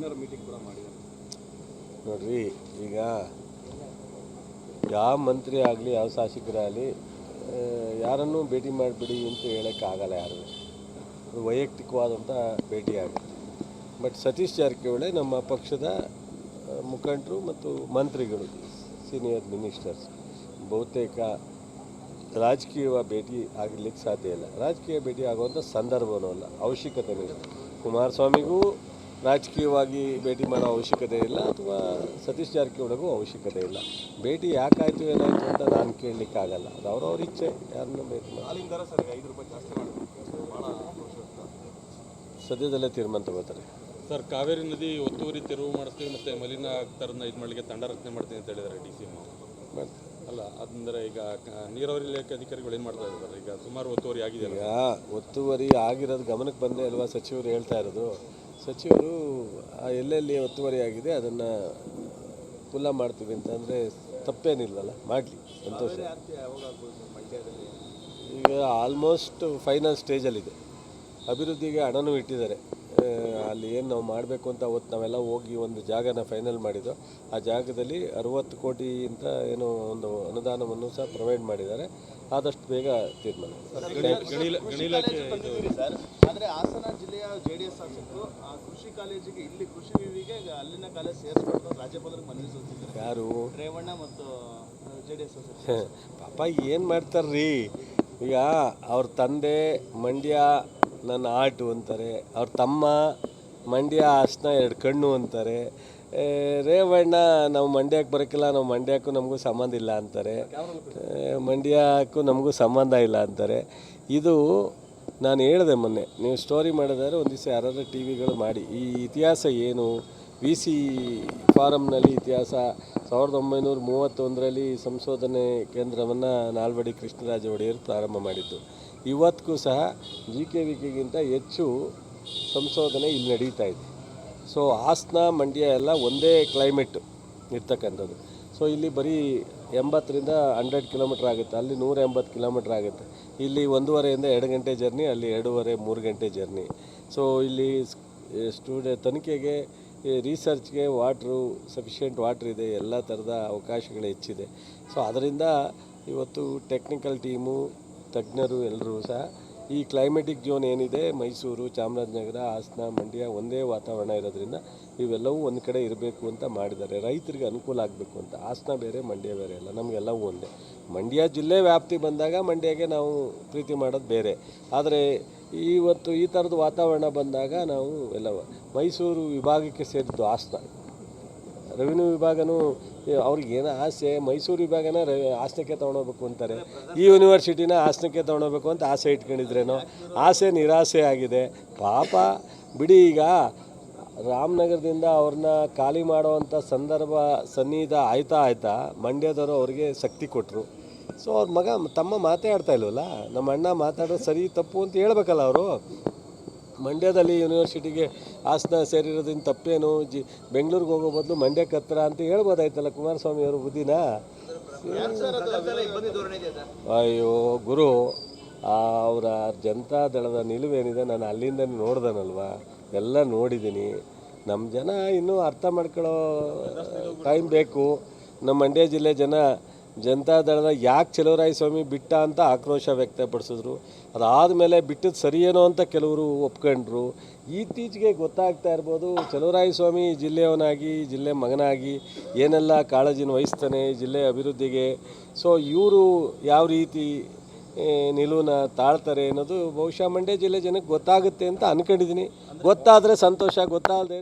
Dinner meeting ಕೂಡ ಮಾಡಿದ್ದಾರೆ. ನೋಡ್ರಿ, ಈಗ ಯಾವ ಮಂತ್ರಿ ಆಗಲಿ, ಯಾವ ಶಾಸಕರಾಗಲಿ ಯಾರನ್ನೂ ಭೇಟಿ ಮಾಡಿಬಿಡಿ ಅಂತ ಹೇಳೋಕ್ಕಾಗಲ್ಲ ಯಾರು. ಅದು ವೈಯಕ್ತಿಕವಾದಂಥ ಭೇಟಿ ಆಗುತ್ತೆ ಬಟ್ ಸತೀಶ್ ಜಾರಕಿಹೊಳಿ ನಮ್ಮ ಪಕ್ಷದ ಮುಖಂಡರು ಮತ್ತು ಮಂತ್ರಿಗಳು ಸೀನಿಯರ್ ಮಿನಿಸ್ಟರ್ಸ್ ಬಹುತೇಕ ರಾಜಕೀಯ ಭೇಟಿ ಆಗಲಿಕ್ಕೆ ಸಾಧ್ಯ ಇಲ್ಲ. ರಾಜಕೀಯ ಭೇಟಿ ಆಗುವಂಥ ಸಂದರ್ಭವೂ ಅಲ್ಲ, ಅವಶ್ಯಕತೆನೂ ಇಲ್ಲ. ಕುಮಾರಸ್ವಾಮಿಗೂ ರಾಜಕೀಯವಾಗಿ ಭೇಟಿ ಮಾಡೋ ಅವಶ್ಯಕತೆ ಇಲ್ಲ ಅಥವಾ ಸತೀಶ್ ಜಾರಕಿಹೊಳಿಗೂ ಅವಶ್ಯಕತೆ ಇಲ್ಲ. ಭೇಟಿ ಯಾಕಾಯಿತು ಏನಾಯಿತು ಅಂತ ನಾನು ಕೇಳಲಿಕ್ಕಾಗಲ್ಲ. ಅದು ಅವ್ರವ್ರ ಇಚ್ಛೆ ಯಾರನ್ನು ಭೇಟಿ ಮಾಡಿ. ಸದ್ಯದಲ್ಲೇ ತೀರ್ಮಾನ ತಗೋತಾರೆ. ಸರ್ ಕಾವೇರಿ ನದಿ ಒತ್ತುವರಿ ತೆರವು ಮಾಡಿಸ್ತೀವಿ ಮತ್ತು ಮಲಿನ ಆಗ್ತಾರನ್ನ ಇದು ಮಾಡಲಿಕ್ಕೆ ತಂಡ ರಚನೆ ಮಾಡ್ತೀನಿ ಅಂತ ಹೇಳಿದ್ದಾರೆ ಡಿ ಸಿ ಬಟ್ ಅಲ್ಲ ಅದಂದ್ರೆ ಈಗ ನೀರಾವರಿ ಇಲಾಖೆ ಅಧಿಕಾರಿಗಳು ಏನು ಮಾಡ್ತಾ ಇದ್ದಾರೆ ಈಗ ಸುಮಾರು ಒತ್ತುವರಿ ಆಗಿದೆ ಈಗ ಒತ್ತುವರಿ ಆಗಿರೋದು ಗಮನಕ್ಕೆ ಬಂದೇ ಅಲ್ವಾ ಸಚಿವರು ಹೇಳ್ತಾ ಇರೋದು? ಸಚಿವರು ಆ ಎಲ್ಲೆಲ್ಲಿ ಒತ್ತುವರಿಯಾಗಿದೆ ಅದನ್ನು ಪುಲ್ಲ ಮಾಡ್ತೀವಿ ಅಂತಂದರೆ ತಪ್ಪೇನಿಲ್ಲಲ್ಲ ಮಾಡಲಿ ಸಂತೋಷ. ಈಗ ಆಲ್ಮೋಸ್ಟ್ ಫೈನಲ್ ಸ್ಟೇಜಲ್ಲಿದೆ ಅಭಿವೃದ್ಧಿಗೆ ಹಣನೂ ಇಟ್ಟಿದ್ದಾರೆ. ಆ, ಅಲ್ಲಿ ಏನು ನಾವು ಮಾಡಬೇಕು ಅಂತ ಅವತ್ತು ನಾವೆಲ್ಲ ಹೋಗಿ ಒಂದು ಜಾಗನ ಫೈನಲ್ ಮಾಡಿದ್ದು. ಆ ಜಾಗದಲ್ಲಿ ಅರುವತ್ತು ಕೋಟಿ ಅಂತ ಏನೋ ಒಂದು ಅನುದಾನವನ್ನು ಸಹ ಪ್ರೊವೈಡ್ ಮಾಡಿದ್ದಾರೆ. ಆದಷ್ಟು ಬೇಗ ತೀರ್ಮಾನ. ಆದರೆ ಹಾಸನ ಜಿಲ್ಲೆಯ ಜೆ ಡಿ ಎಸ್ ಶಾಸಕರು ಆ ಕೃಷಿ ಕಾಲೇಜಿಗೆ ಇಲ್ಲಿ ಕೃಷಿ ವಿವಿಗೆ ಅಲ್ಲಿನ ಕಾಲೇಜ್ ಸೇರಿಸ್ಕೊಂಡು ರಾಜ್ಯಪಾಲರಿಗೆ ಮನವಿ ಸಲ್ಲಿಸಿದ್ದಾರೆ. ಯಾರು? ರೇವಣ್ಣ ಮತ್ತು ಜೆ ಡಿ ಎಸ್ ಶಾಸಕರು ಪಾಪ ಏನು ಮಾಡ್ತಾರ್ರಿ? ಈಗ ಅವ್ರ ತಂದೆ ಮಂಡ್ಯ ನನ್ನ ಆಟು ಅಂತಾರೆ, ಅವ್ರ ತಮ್ಮ ಮಂಡ್ಯ ಹಾಸನ ಎರಡು ಕಣ್ಣು ಅಂತಾರೆ ರೇವಣ್ಣ, ನಾವು ಮಂಡ್ಯಕ್ಕೆ ಬರೋಕ್ಕಿಲ್ಲ ನಾವು ಮಂಡ್ಯಕ್ಕೂ ನಮಗೂ ಸಂಬಂಧ ಇಲ್ಲ ಅಂತಾರೆ ಮಂಡ್ಯಕ್ಕೂ ನಮಗೂ ಸಂಬಂಧ ಇಲ್ಲ ಅಂತಾರೆ. ಇದು ನಾನು ಹೇಳಿದೆ ಮೊನ್ನೆ, ನೀವು ಸ್ಟೋರಿ ಮಾಡಿದರೆ ಒಂದು ದಿವಸ ಯಾರಾದರೂ ಟಿ ವಿಗಳು ಮಾಡಿ, ಈ ಇತಿಹಾಸ ಏನು? ವಿ ಸಿ ಫಾರಮ್ನಲ್ಲಿ ಇತಿಹಾಸ ಸಾವಿರದ ಒಂಬೈನೂರ ಮೂವತ್ತೊಂದರಲ್ಲಿ ಸಂಶೋಧನೆ ಕೇಂದ್ರವನ್ನು ನಾಲ್ವಡಿ ಕೃಷ್ಣರಾಜ ಒಡೆಯರ್ ಪ್ರಾರಂಭ ಮಾಡಿದ್ದು. ಇವತ್ತಿಗೂ ಸಹ ಜಿ ಕೆ ವಿ ಕೆಗಿಂತ ಹೆಚ್ಚು ಸಂಶೋಧನೆ ಇಲ್ಲಿ ನಡೀತಾ ಇದೆ. ಸೊ, ಹಾಸನ, ಮಂಡ್ಯ ಎಲ್ಲ ಒಂದೇ ಕ್ಲೈಮೇಟ್ ಇರ್ತಕ್ಕಂಥದ್ದು. ಸೊ, ಇಲ್ಲಿ ಬರೀ ಎಂಬತ್ತರಿಂದ ಹಂಡ್ರೆಡ್ ಕಿಲೋಮೀಟ್ರ್ ಆಗುತ್ತೆ. ಅಲ್ಲಿ ನೂರ ಎಂಬತ್ತು ಕಿಲೋಮೀಟ್ರ್ ಆಗುತ್ತೆ. ಇಲ್ಲಿ ಒಂದೂವರೆಯಿಂದ ಎರಡು ಗಂಟೆ ಜರ್ನಿ, ಅಲ್ಲಿ ಎರಡೂವರೆ ಮೂರು ಗಂಟೆ ಜರ್ನಿ. ಸೊ, ಇಲ್ಲಿ ಸ್ಟೂಡೆ ತನಿಖೆಗೆ ರಿಸರ್ಚ್ಗೆ ವಾಟ್ರು ಸಫಿಷಿಯೆಂಟ್ ವಾಟ್ರ್ ಇದೆ, ಎಲ್ಲ ಥರದ ಅವಕಾಶಗಳು ಹೆಚ್ಚಿದೆ. ಸೊ ಅದರಿಂದ ಇವತ್ತು ಟೆಕ್ನಿಕಲ್ ಟೀಮು ತಜ್ಞರು ಎಲ್ಲರೂ ಸಹ ಈ ಕ್ಲೈಮೆಟಿಕ್ ಜೋನ್ ಏನಿದೆ, ಮೈಸೂರು, ಚಾಮರಾಜನಗರ, ಹಾಸನ, ಮಂಡ್ಯ ಒಂದೇ ವಾತಾವರಣ ಇರೋದ್ರಿಂದ ಇವೆಲ್ಲವೂ ಒಂದು ಕಡೆ ಇರಬೇಕು ಅಂತ ಮಾಡಿದ್ದಾರೆ. ರೈತರಿಗೆ ಅನುಕೂಲ ಆಗಬೇಕು ಅಂತ. ಹಾಸನ ಬೇರೆ, ಮಂಡ್ಯ ಬೇರೆ ಅಲ್ಲ ನಮಗೆಲ್ಲವೂ ಒಂದೇ. ಮಂಡ್ಯ ಜಿಲ್ಲೆ ವ್ಯಾಪ್ತಿ ಬಂದಾಗ ಮಂಡ್ಯಗೆ ನಾವು ಪ್ರೀತಿ ಮಾಡೋದು ಬೇರೆ. ಆದರೆ ಇವತ್ತು ಈ ಥರದ ವಾತಾವರಣ ಬಂದಾಗ ನಾವು ಎಲ್ಲ ಮೈಸೂರು ವಿಭಾಗಕ್ಕೆ ಸೇರಿದ್ದು ಹಾಸನ. ರೆವಿನ್ಯೂ ವಿಭಾಗನೂ ಅವ್ರಿಗೆ ಏನೋ ಆಸೆ, ಮೈಸೂರು ವಿಭಾಗನ ರವಿ ಹಾಸನಕ್ಕೆ ತೊಗೊಂಡೋಗ್ಬೇಕು ಅಂತಾರೆ. ಈ ಯೂನಿವರ್ಸಿಟಿನ ಹಾಸನಕ್ಕೆ ತೊಗೊಂಡೋಗ್ಬೇಕು ಅಂತ ಆಸೆ ಇಟ್ಕೊಂಡಿದ್ರೇನೋ, ಆಸೆ ನಿರಾಸೆ ಆಗಿದೆ. ಪಾಪ, ಬಿಡಿ ಈಗ ರಾಮನಗರದಿಂದ ಅವ್ರನ್ನ ಖಾಲಿ ಮಾಡೋವಂಥ ಸಂದರ್ಭ ಸನ್ನಿಹಿತ ಆಯ್ತಾ ಆಯ್ತಾ ಮಂಡ್ಯದವರು ಅವ್ರಿಗೆ ಶಕ್ತಿ ಕೊಟ್ಟರು ಸೊ ಅವ್ರ ಮಗ ತಮ್ಮ ಮಾತೇ ಆಡ್ತಾ ಇಲ್ವಲ್ಲ? ನಮ್ಮ ಅಣ್ಣ ಮಾತಾಡೋದು ಸರಿ ತಪ್ಪು ಅಂತ ಹೇಳ್ಬೇಕಲ್ಲ ಅವರು? ಮಂಡ್ಯದಲ್ಲಿ ಯೂನಿವರ್ಸಿಟಿಗೆ ಹಾಸನ ಸೇರಿರೋದ್ರಿಂದ ತಪ್ಪೇನು? ಜಿ ಬೆಂಗಳೂರಿಗೆ ಹೋಗೋ ಬದಲು ಮಂಡ್ಯಕ್ಕೆ ಹತ್ರ ಅಂತ ಹೇಳ್ಬೋದಾಯ್ತಲ್ಲ ಕುಮಾರಸ್ವಾಮಿ ಅವರು ಬುದ್ಧಿನ? ಅಯ್ಯೋ ಗುರು ಅವರ ಜನತಾ ದಳದ ನಿಲುವೇನಿದೆ ನಾನು ಅಲ್ಲಿಂದ ನೋಡ್ದನಲ್ವಾ? ಎಲ್ಲ ನೋಡಿದ್ದೀನಿ. ನಮ್ಮ ಜನ ಇನ್ನೂ ಅರ್ಥ ಮಾಡ್ಕೊಳ್ಳೋ ಟೈಮ್ ಬೇಕು. ನಮ್ಮ ಮಂಡ್ಯ ಜಿಲ್ಲೆ ಜನ ಜನತಾ ದಳದ ಯಾಕೆ ಚಲುವರಾಯ ಸ್ವಾಮಿ ಬಿಟ್ಟ ಅಂತ ಆಕ್ರೋಶ ವ್ಯಕ್ತಪಡಿಸಿದ್ರು. ಅದಾದಮೇಲೆ ಬಿಟ್ಟದ್ದು ಸರಿಯೇನೋ ಅಂತ ಕೆಲವರು ಒಪ್ಕೊಂಡ್ರು. ಇತ್ತೀಚೆಗೆ ಗೊತ್ತಾಗ್ತಾ ಇರ್ಬೋದು ಚಲುವರಾಯ ಸ್ವಾಮಿ ಜಿಲ್ಲೆಯವನಾಗಿ, ಜಿಲ್ಲೆ ಮಗನಾಗಿ, ಏನೆಲ್ಲ ಕಾಳಜಿನ ವಹಿಸ್ತಾನೆ, ಜಿಲ್ಲೆ ಅಭಿವೃದ್ಧಿಗೆ. ಸೊ ಇವರು ಯಾವ ರೀತಿ ನಿಲುವನ್ನ ತಾಳ್ತಾರೆ ಅನ್ನೋದು ಬಹುಶಃ ಮಂಡ್ಯ ಜಿಲ್ಲೆ ಜನಕ್ಕೆ ಗೊತ್ತಾಗುತ್ತೆ ಅಂತ ಅನ್ಕೊಂಡಿದ್ದೀನಿ. ಗೊತ್ತಾದರೆ ಸಂತೋಷ ಗೊತ್ತಾಗದೆ